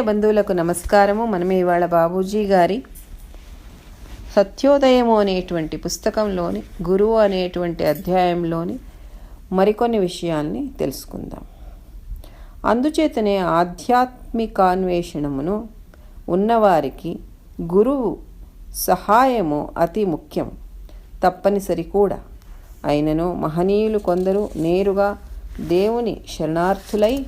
ఆత్మీయ బంధువులకు నమస్కారము. మనమే ఇవాళ బాబూజీ గారి సత్యోదయము అనేటువంటి పుస్తకంలోని గురువు అనేటువంటి అధ్యాయంలోని మరికొన్ని విషయాల్ని తెలుసుకుందాం. అందుచేతనే ఆధ్యాత్మికాన్వేషణమును ఉన్నవారికి గురువు సహాయము అతి ముఖ్యం. తప్పనిసరి కూడా. అయినను మహనీయులు కొందరు నేరుగా దేవుని శరణార్థులై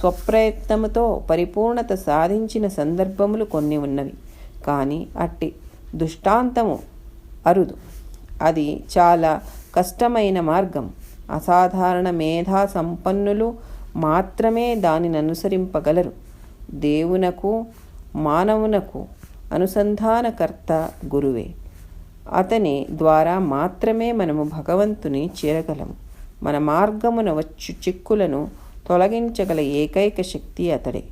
స్వప్రయత్నముతో పరిపూర్ణత సాధించిన సందర్భములు కొన్ని ఉన్నవి. కానీ అట్టి దుష్టాంతము అరుదు. అది చాలా కష్టమైన మార్గం. అసాధారణ మేధా సంపన్నులు మాత్రమే దానిని అనుసరింపగలరు. దేవునకు మానవునకు అనుసంధానకర్త గురువే. అతని ద్వారా మాత్రమే మనము భగవంతుని చేరగలము. మన మార్గమున వచ్చు చిక్కులను తొలగించగల ఏకైక శక్తి అతడే.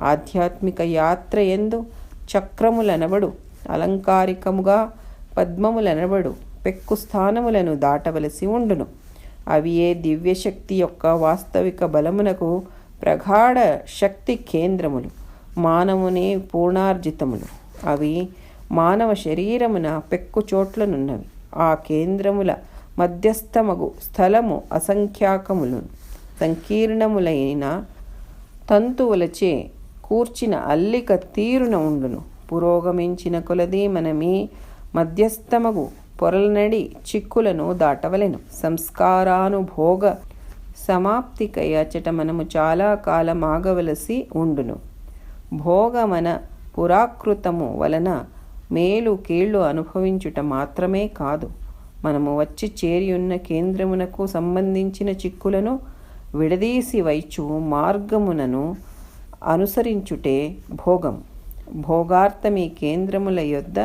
ఆధ్యాత్మిక యాత్ర ఎందు చక్రములనబడు అలంకారికముగా పద్మములనబడు పెక్కు స్థానములను దాటవలసి ఉండును. అవి ఏ దివ్యశక్తి యొక్క వాస్తవిక బలమునకు ప్రగాఢ శక్తి కేంద్రములు మానవుని పూర్ణార్జితములు. అవి మానవ శరీరమున పెక్కు చోట్లనున్నవి. ఆ కేంద్రముల మధ్యస్థమగు స్థలము అసంఖ్యాకములు సంకీర్ణములైన తంతువులచే కూర్చిన అల్లిక తీరున ఉండును. పురోగమించిన కొలది మనమే మధ్యస్థమగు పొరలనడి చిక్కులను దాటవలెను. సంస్కారానుభోగ సమాప్తికై అచట మనము చాలా కాలం ఆగవలసి ఉండును. భోగమన పురాకృతము వలన మేలు కీళ్ళు అనుభవించుట మాత్రమే కాదు. మనము వచ్చి చేరియున్న కేంద్రమునకు సంబంధించిన చిక్కులను విడదీసి వైచు మార్గమునను అనుసరించుటే భోగం. భోగార్థమీ కేంద్రముల యొద్ద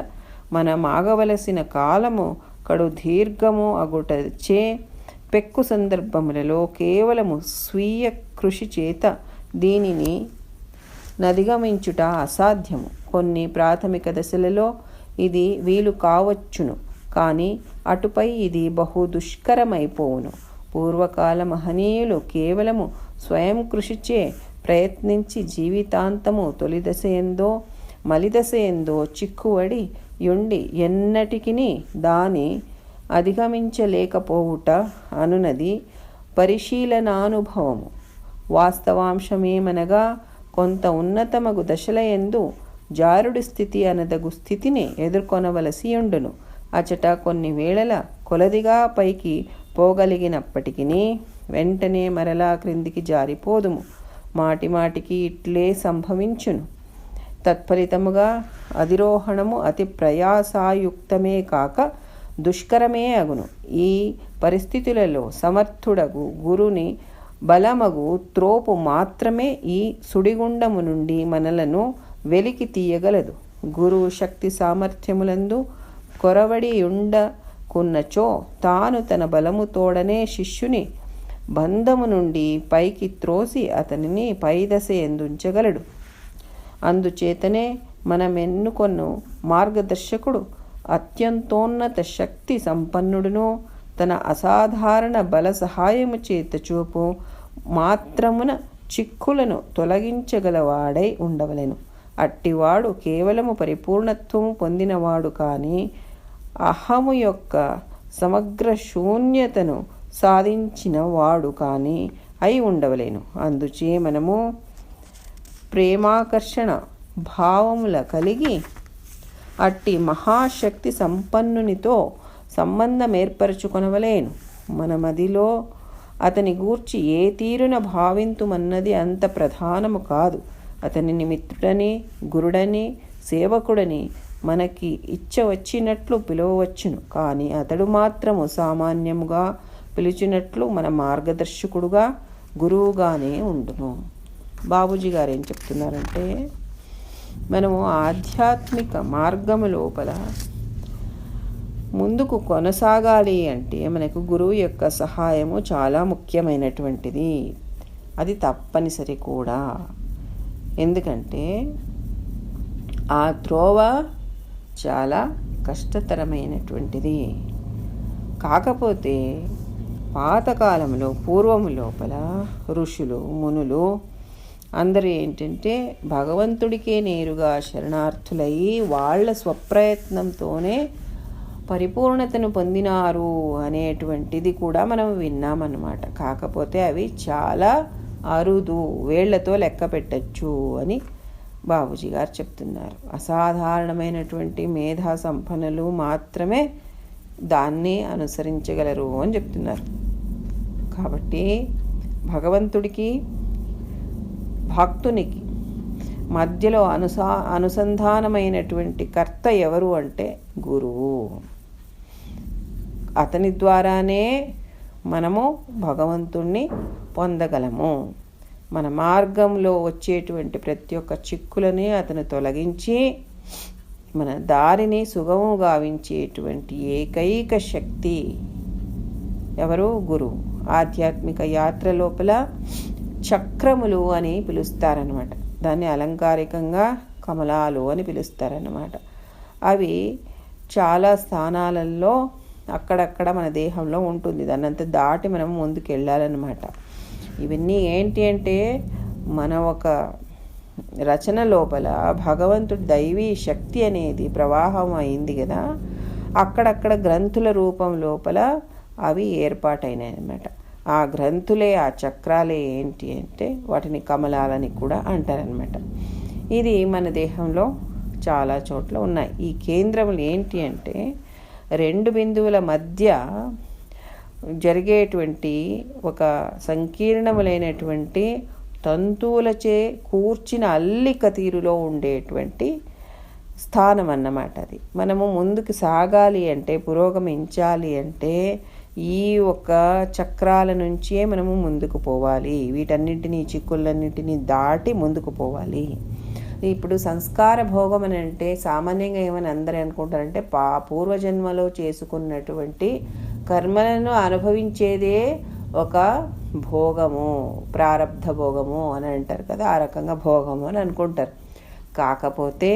మనం ఆగవలసిన కాలము కడు దీర్ఘము అగుటచే పెక్కు సందర్భములలో కేవలము స్వీయ కృషి చేత దీనిని నదిగమించుట అసాధ్యము. కొన్ని ప్రాథమిక దశలలో ఇది వీలు కావచ్చును కానీ అటుపై ఇది బహు దుష్కరమైపోవును. పూర్వకాల మహనీయులు కేవలము స్వయం కృషిచే ప్రయత్నించి జీవితాంతము తొలి దశ ఎందో మలిదశ ఎందో చిక్కువడి యుండి ఎన్నటికిని దాని అధిగమించలేకపోవుట అనునది పరిశీలనానుభవము. వాస్తవాంశమేమనగా కొంత ఉన్నతమగు దశల ఎందు జారుడి స్థితి అనదగు స్థితిని ఎదుర్కొనవలసి ఉండును అచట కొన్ని వేళల కొలదిగా పైకి పోగలిగినప్పటికీ వెంటనే మరలా క్రిందికి జారిపోదుము. మాటి మాటికి ఇట్లే సంభవించును. తత్ఫలితముగా అధిరోహణము అతి ప్రయాసాయుక్తమే కాక దుష్కరమే అగును. ఈ పరిస్థితులలో సమర్థుడగు గురుని బలమగు త్రోపు మాత్రమే ఈ సుడిగుండము నుండి మనలను వెలికి తీయగలదు. గురువు శక్తి సామర్థ్యములందు కొరవడి కున్నచో తాను తన బలము తోడనే శిష్యుని బంధము నుండి పైకి త్రోసి అతనిని పైదశ ఎందుంచగలడు. అందుచేతనే మనమెన్నుకొన్న మార్గదర్శకుడు అత్యంతోన్నత శక్తి సంపన్నుడును తన అసాధారణ బల సహాయము చేత చూపు మాత్రమున చిక్కులను తొలగించగలవాడై ఉండవలెను. అట్టివాడు కేవలము పరిపూర్ణత్వము పొందినవాడు కానీ అహము యొక్క సమగ్ర శూన్యతను సాధించిన వాడు కానీ అయి ఉండవలేను. అందుచే మనము ప్రేమాకర్షణ భావముల కలిగి అట్టి మహాశక్తి సంపన్నునితో సంబంధం ఏర్పరచుకొనవలేను మన మదిలో అతని గూర్చి ఏ తీరున భావింతుమన్నది అంత ప్రధానము కాదు. అతనిని మిత్రుడని గురుడని సేవకుడని మనకి ఇచ్చ వచ్చినట్లు పిలువవచ్చును. కానీ అతడు మాత్రము సామాన్యముగా పిలిచినట్లు మన మార్గదర్శకుడుగా గురువుగానే ఉండును. బాబూజీ గారు ఏం చెప్తున్నారంటే మనము ఆధ్యాత్మిక మార్గము లోపల ముందుకు కొనసాగాలి అంటే మనకు గురువు యొక్క సహాయము చాలా ముఖ్యమైనటువంటిది. అది తప్పనిసరి కూడా. ఎందుకంటే ఆ త్రోవ చాలా కష్టతరమైనటువంటిది. కాకపోతే పాతకాలంలో పూర్వము లోపల ఋషులు మునులు అందరూ ఏంటంటే భగవంతుడికే నేరుగా శరణార్థులై వాళ్ళ స్వప్రయత్నంతోనే పరిపూర్ణతను పొందినారు అనేటువంటిది కూడా మనం విన్నామన్నమాట. కాకపోతే అవి చాలా అరుదు వేళ్ళతో లెక్క పెట్టచ్చు అని బాబుజీ గారు చెప్తున్నారు. అసాధారణమైనటువంటి మేధా సంపన్నులు మాత్రమే దాన్ని అనుసరించగలరు అని చెప్తున్నారు. కాబట్టి భగవంతుడికి భక్తునికి మధ్యలో అనుసా అనుసంధానమైనటువంటి కర్త ఎవరు అంటే గురువు. అతని ద్వారానే మనము భగవంతుణ్ణి పొందగలము. మన మార్గంలో వచ్చేటువంటి ప్రతి ఒక్క చిక్కులని అతను తొలగించి మన దారిని సుగము గావించేటువంటి ఏకైక శక్తి ఎవరు గురువు ఆధ్యాత్మిక యాత్ర లోపల చక్రములు అని పిలుస్తారనమాట దాన్ని అలంకారికంగా కమలాలు అని పిలుస్తారనమాట అవి చాలా స్థానాలలో అక్కడక్కడ మన దేహంలో ఉంటుంది. దాన్ని దాటి మనం ముందుకు వెళ్ళాలన్నమాట ఇవన్నీ ఏంటి అంటే మన ఒక రచన లోపల భగవంతుడి దైవీ శక్తి అనేది ప్రవాహం అయింది కదా అక్కడక్కడ గ్రంథుల రూపం లోపల అవి ఏర్పాటైనాయి అన్నమాట. ఆ గ్రంథులే ఆ చక్రాలే ఏంటి అంటే వాటిని కమలాలని కూడా అంటారనమాట ఇది మన దేహంలో చాలా చోట్ల ఉన్నాయి. ఈ కేంద్రములు ఏంటి అంటే రెండు బిందువుల మధ్య జరిగేటువంటి ఒక సంకీర్ణములైనటువంటి తంతువులచే కూర్చిన అల్లిక తీరులో ఉండేటువంటి స్థానం అన్నమాట అది. మనము ముందుకు సాగాలి అంటే పురోగమించాలి అంటే ఈ ఒక చక్రాల నుంచే మనము ముందుకు పోవాలి. వీటన్నింటినీ చిక్కులన్నింటినీ దాటి ముందుకు పోవాలి. ఇప్పుడు సంస్కార భోగం అని అంటే సామాన్యంగా ఏమని అందరూ అనుకుంటారంటే పా పూర్వజన్మలో చేసుకున్నటువంటి కర్మలను అనుభవించేదే ఒక భోగము ప్రారంధ భోగము అని అంటారు కదా ఆ రకంగా భోగము అని అనుకుంటారు. కాకపోతే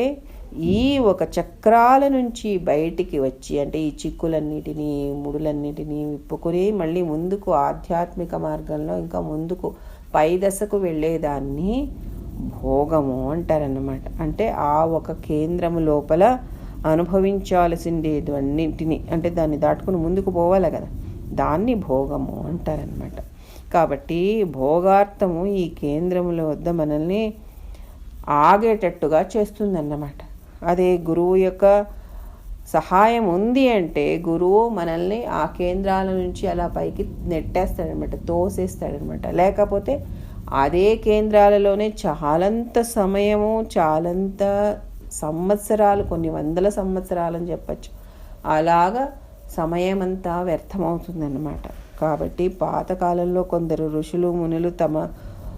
ఈ ఒక చక్రాల నుంచి బయటికి వచ్చి అంటే ఈ చిక్కులన్నిటినీ ముడులన్నిటినీ విప్పుకొని మళ్ళీ ముందుకు ఆధ్యాత్మిక మార్గంలో ఇంకా ముందుకు పై దశకు వెళ్ళేదాన్ని భోగము అంటారన్నమాట. అంటే ఆ ఒక కేంద్రము లోపల అనుభవించాల్సిందేదన్నింటినీ అంటే దాన్ని దాటుకుని ముందుకు పోవాలి కదా. దాన్ని భోగము అంటారనమాట కాబట్టి భోగార్థము ఈ కేంద్రముల వద్ద మనల్ని ఆగేటట్టుగా చేస్తుందన్నమాట. అదే గురువు యొక్క సహాయం ఉంది అంటే గురువు మనల్ని ఆ కేంద్రాల నుంచి అలా పైకి నెట్టేస్తాడనమాట తోసేస్తాడనమాట లేకపోతే అదే కేంద్రాలలోనే చాలంత సమయము చాలంత సంవత్సరాలు కొన్ని వందల సంవత్సరాలని చెప్పచ్చు. అలాగా సమయం అంతా వ్యర్థమవుతుందన్నమాట. కాబట్టి పాతకాలంలో కొందరు ఋషులు మునులు తమ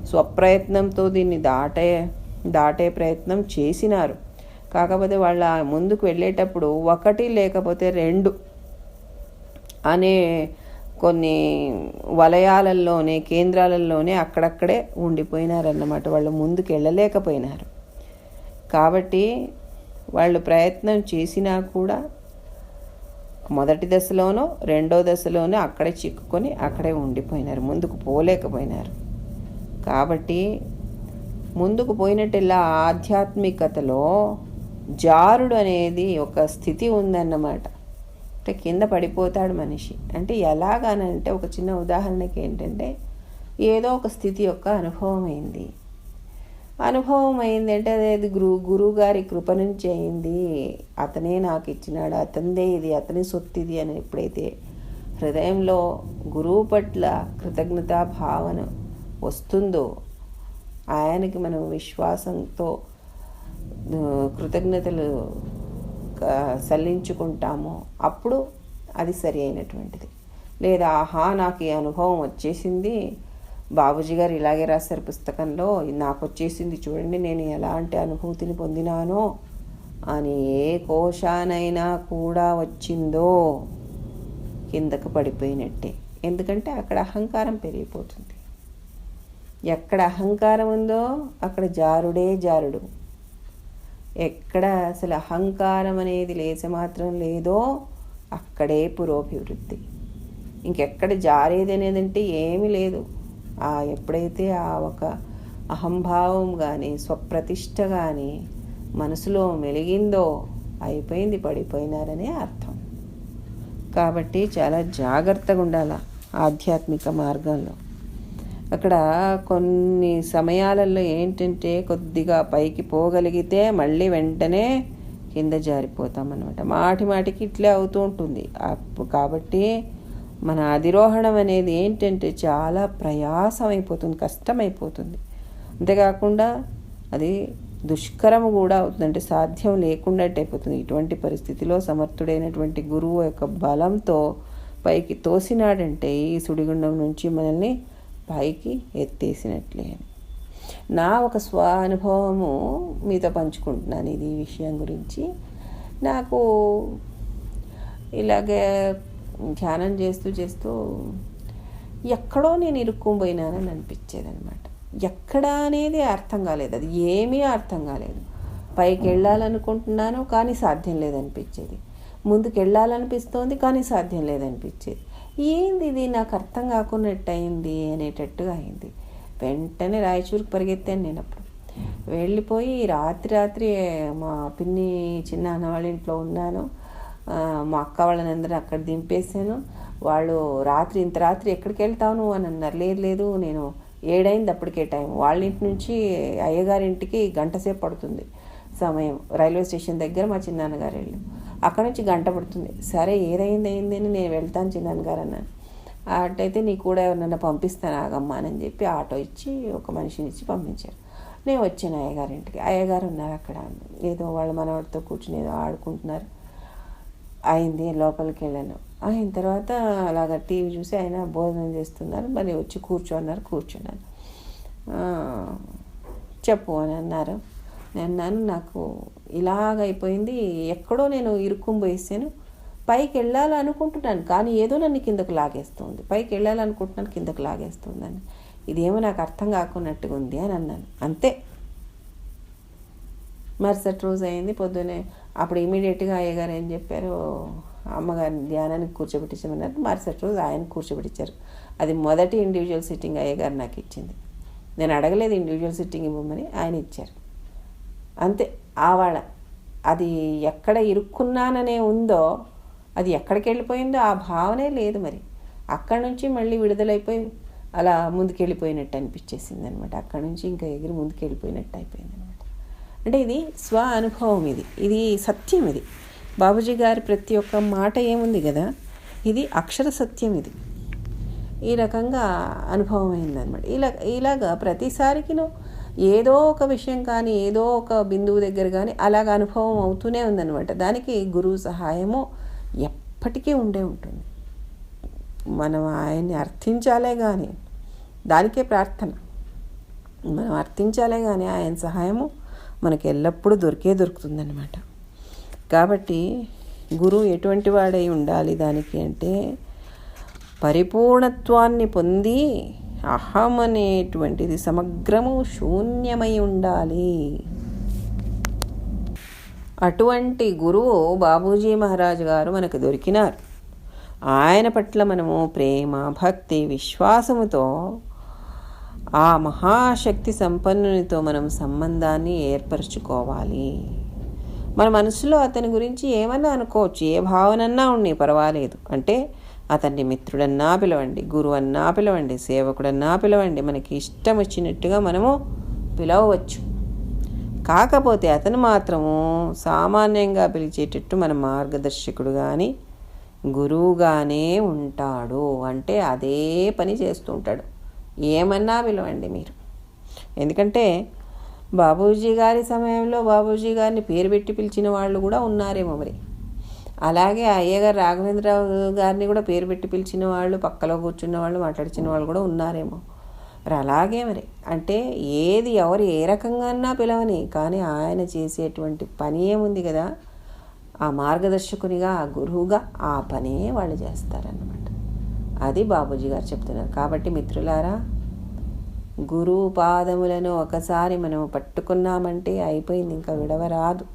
స్వప్రయత్నంతో దీన్ని దాటే దాటే ప్రయత్నం చేసినారు. కాకపోతే వాళ్ళ ముందుకు వెళ్ళేటప్పుడు ఒకటి లేకపోతే రెండు అనే కొన్ని వలయాలల్లోనే కేంద్రాలలోనే అక్కడక్కడే ఉండిపోయినారన్నమాట. వాళ్ళు ముందుకు వెళ్ళలేకపోయినారు కాబట్టి వాళ్ళు ప్రయత్నం చేసినా కూడా మొదటి దశలోనో రెండో దశలోనో అక్కడే చిక్కుకొని అక్కడే ఉండిపోయినారు ముందుకు పోలేకపోయినారు. కాబట్టి ముందుకు పోయినట్టెల్లా ఆధ్యాత్మికతలో జారుడు అనేది ఒక స్థితి ఉందన్నమాట. అంటే కింద పడిపోతాడు మనిషి. అంటే ఎలాగానంటే ఒక చిన్న ఉదాహరణకి ఏంటంటే ఏదో ఒక స్థితి యొక్క అనుభవం అయింది. అనుభవం అయింది అంటే అదేది గురు గురువు గారి కృప నుంచి అయింది. అతనే నాకు ఇచ్చినాడు. అతనిదే ఇది అతని సొత్తు ఇది అని ఎప్పుడైతే హృదయంలో గురువు పట్ల కృతజ్ఞతా భావన వస్తుందో ఆయనకి మనం విశ్వాసంతో కృతజ్ఞతలు సల్లించుకుంటామో అప్పుడు అది సరి అయినటువంటిది. లేదా ఆహా నాకు ఈ అనుభవం వచ్చేసింది. బాబుజీ గారు ఇలాగే రాశారు పుస్తకంలో నాకు వచ్చేసింది చూడండి నేను ఎలాంటి అనుభూతిని పొందినానో. అని ఏ కోశానైనా కూడా వచ్చిందో కిందకు పడిపోయినట్టే. ఎందుకంటే అక్కడ అహంకారం పెరిగిపోతుంది. ఎక్కడ అహంకారం ఉందో అక్కడ జారుడే జారుడు. ఎక్కడ అసలు అహంకారం అనేది లేచి మాత్రం లేదో అక్కడే పురోభివృద్ధి. ఇంకెక్కడ జారేది అనేది అంటే ఏమీ లేదు. ఆ ఎప్పుడైతే ఆ ఒక అహంభావం కానీ స్వప్రతిష్ట కానీ మనసులో మెలిగిందో అయిపోయింది పడిపోయినారనే అర్థం. కాబట్టి చాలా జాగ్రత్తగా ఉండాల ఆధ్యాత్మిక మార్గంలో. అక్కడ కొన్ని సమయాలలో ఏంటంటే కొద్దిగా పైకి పోగలిగితే మళ్ళీ వెంటనే కింద జారిపోతాం అనమాట మాటి మాటికి ఇట్లే అవుతూ ఉంటుంది. అప్పు- కాబట్టి మన అధిరోహణం అనేది ఏంటంటే చాలా ప్రయాసం అయిపోతుంది కష్టమైపోతుంది. అంతేకాకుండా అది దుష్కరం కూడా అవుతుంది అంటే సాధ్యం లేకుండా అయిపోతుంది. ఇటువంటి పరిస్థితిలో సమర్థుడైనటువంటి గురువు యొక్క బలంతో పైకి తోసినాడంటే ఈ సుడిగుండం నుంచి మనల్ని పైకి ఎత్తేసినట్లే అని. నా ఒక స్వ అనుభవము మీతో పంచుకుంటున్నాను ఇది ఈ విషయం గురించి. నాకు ఇలాగే ధ్యానం చేస్తూ చేస్తూ ఎక్కడో నేను ఇరుక్కుపోయినానని అనిపించేది అనమాట ఎక్కడ అనేది అర్థం కాలేదు. అది ఏమీ అర్థం కాలేదు. పైకి వెళ్ళాలనుకుంటున్నాను కానీ సాధ్యం లేదనిపించేది. ముందుకు వెళ్ళాలనిపిస్తోంది కానీ సాధ్యం లేదనిపించేది. ఏంది ఇది? నాకు అర్థం కాకున్నట్టు అయింది అనేటట్టుగా అయింది. వెంటనే రాయచూరుకు పరిగెత్తాను నేను అప్పుడు. వెళ్ళిపోయి రాత్రి రాత్రి మా పిన్ని చిన్న అన్న వాళ్ళ ఇంట్లో ఉన్నాను. మా అక్క వాళ్ళని అందరూ అక్కడ దింపేశాను. వాళ్ళు రాత్రి ఇంత రాత్రి ఎక్కడికి వెళ్తావు అని అన్నారు. లేదు లేదు నేను ఏడైంది అప్పటికే టైం. వాళ్ళ ఇంటి నుంచి అయ్యగారింటికి గంట సేపు పడుతుంది సమయం. రైల్వే స్టేషన్ దగ్గర మా చిన్నాన్నగారు వెళ్ళి అక్కడ నుంచి గంట పడుతుంది. సరే ఏదైంది అయింది అని నేను వెళ్తాను చిన్నాన్నగారు అన్నాను అటైతే నీకు కూడా ఎవరినన్నా పంపిస్తాను ఆగమ్మా అని చెప్పి ఆటో ఇచ్చి ఒక మనిషిని ఇచ్చి పంపించారు. నేను వచ్చాను అయ్యగారింటికి అయ్యగారు ఉన్నారు అక్కడ. ఏదో వాళ్ళ మనవాడితో కూర్చుని ఏదో ఆడుకుంటున్నారు. అయింది లోపలికి వెళ్ళాను. అయిన తర్వాత అలాగ టీవీ చూసి ఆయన భోజనం చేస్తున్నారు మరి వచ్చి కూర్చోన్నారు కూర్చున్నాను. చెప్పు అని అన్నారు. నేను అన్నాను నాకు ఇలాగ అయిపోయింది ఎక్కడో నేను ఇరుక్కుని పోయేసాను పైకి వెళ్ళాలనుకుంటున్నాను కానీ ఏదో నన్ను కిందకు లాగేస్తుంది. పైకి వెళ్ళాలనుకుంటున్నాను కిందకు లాగేస్తుందని. ఇదేమో నాకు అర్థం కాకున్నట్టుగా ఉంది అని అన్నాను. అంతే. మరుసటి రోజు అయింది పొద్దునే అప్పుడు ఇమీడియట్గా అయ్యగారు ఏం చెప్పారు? అమ్మగారిని ధ్యానానికి కూర్చోబెట్టించమన్నారు. మరుసటి రోజు ఆయన కూర్చోబెట్టించారు. అది మొదటి ఇండివిజువల్ సిట్టింగ్ అయ్యగారు నాకు ఇచ్చింది. నేను అడగలేదు ఇండివిజువల్ సిట్టింగ్ ఇవ్వమని ఆయన ఇచ్చారు. అంతే. ఆవాళ అది ఎక్కడ ఇరుక్కున్నాననే ఉందో అది ఎక్కడికి వెళ్ళిపోయిందో ఆ భావనే లేదు మరి. అక్కడి నుంచి మళ్ళీ విడుదలైపోయి అలా ముందుకెళ్ళిపోయినట్టు అనిపించేసింది అనమాట అక్కడి నుంచి ఇంకా ఎగిరి ముందుకెళ్ళిపోయినట్టు అయిపోయింది అంటే ఇది స్వ అనుభవం ఇది. ఇది సత్యం ఇది. బాబుజీ గారి ప్రతి ఒక్క మాట ఏముంది కదా? ఇది అక్షర సత్యం ఇది. ఈ రకంగా అనుభవం అయిందనమాట ఇలా ఇలాగా ప్రతిసారికిను ఏదో ఒక విషయం కానీ ఏదో ఒక బిందువు దగ్గర కానీ అలాగ అనుభవం అవుతూనే ఉందన్నమాట. దానికి గురువు సహాయము ఎప్పటికీ ఉండే ఉంటుంది. మనం ఆయన్ని అర్థించాలే కానీ దానికే ప్రార్థన. మనం అర్థించాలే కానీ ఆయన సహాయము మనకి ఎల్లప్పుడూ దొరికే దొరుకుతుందన్నమాట. కాబట్టి గురువు ఎటువంటి వాడై ఉండాలి దానికి అంటే పరిపూర్ణత్వాన్ని పొంది అహం అనేటువంటిది సమగ్రము శూన్యమై ఉండాలి. అటువంటి గురువు బాబూజీ మహారాజు గారు మనకు దొరికినారు. ఆయన పట్ల మనము ప్రేమ భక్తి విశ్వాసముతో ఆ మహాశక్తి సంపన్నునితో మనం సంబంధాన్ని ఏర్పరచుకోవాలి. మన మనసులో అతని గురించి ఏమన్నా అనుకోవచ్చు ఏ భావనన్నా ఉండి పర్వాలేదు. అంటే అతన్ని మిత్రుడన్నా పిలవండి గురువన్నా పిలవండి సేవకుడన్నా పిలవండి మనకి ఇష్టం వచ్చినట్టుగా మనము పిలవవచ్చు కాకపోతే అతను మాత్రము సామాన్యంగా పిలిచేటట్టు మన మార్గదర్శకుడు కానీ గురువుగానే ఉంటాడు. అంటే అదే పని చేస్తుంటాడు ఏమన్నా పిలవండి మీరు. ఎందుకంటే బాబూజీ గారి సమయంలో బాబూజీ గారిని పేరు పెట్టి పిలిచిన వాళ్ళు కూడా ఉన్నారేమో మరి. అలాగే అయ్యగారు రాఘవేంద్రరావు గారిని కూడా పేరు పెట్టి పిలిచిన వాళ్ళు పక్కలో కూర్చున్న వాళ్ళు మాట్లాడిచిన వాళ్ళు కూడా ఉన్నారేమో. మరి అలాగే మరి. అంటే ఏది ఎవరు ఏ రకంగా పిలవని కానీ ఆయన చేసేటువంటి పని ఏముంది కదా? ఆ మార్గదర్శకునిగా ఆ గురువుగా ఆ పనే వాళ్ళు చేస్తారన్నమాట. అది బాబూజీ గారు చెప్తున్నారు. కాబట్టి మిత్రులారా గురువు పాదములను ఒకసారి మనం పట్టుకున్నామంటే అయిపోయింది ఇంకా విడవరాదు.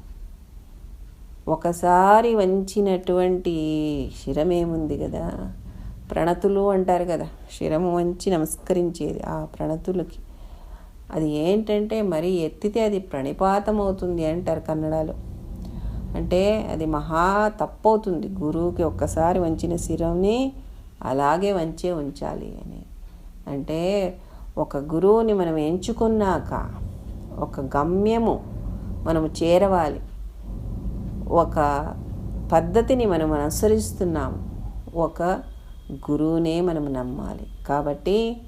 ఒకసారి వంచినటువంటి శిరమేముంది కదా? ప్రణతులు అంటారు కదా శిరము వంచి నమస్కరించేది ఆ ప్రణతులకి. అది ఏంటంటే మరి ఎత్తితే అది ప్రణిపాతం అవుతుంది అంటారు కన్నడలో. అంటే అది మహా తప్పవుతుంది. గురువుకి ఒక్కసారి వంచిన శిరంని అలాగే వంచే ఉంచాలి అని. అంటే ఒక గురువుని మనం ఎంచుకున్నాక ఒక గమ్యము మనము చేరవాలి. ఒక పద్ధతిని మనం అనుసరిస్తున్నాము. ఒక గురువునే మనం నమ్మాలి. కాబట్టి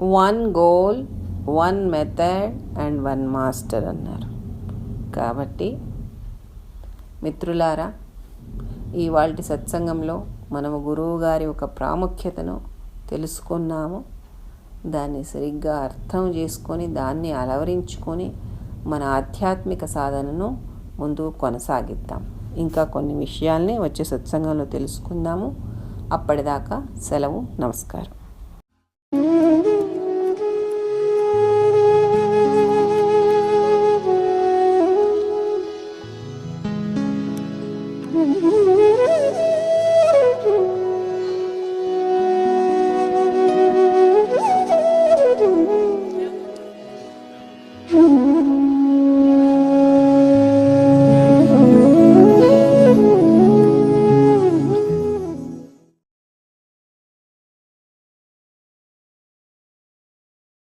one goal one method and one master అన్నారు. కాబట్టి మిత్రులారా ఇవాళ సత్సంగంలో మనము గురువు గారి ఒక ప్రాముఖ్యతను తెలుసుకున్నాము. దాన్ని సరిగ్గా అర్థం చేసుకొని దాన్ని అలవరించుకొని మన ఆధ్యాత్మిక సాధనను ముందు కొనసాగిద్దాం. ఇంకా కొన్ని విషయాల్ని వచ్చే సత్సంగంలో తెలుసుకుందాము. అప్పటిదాకా సెలవు నమస్కారం.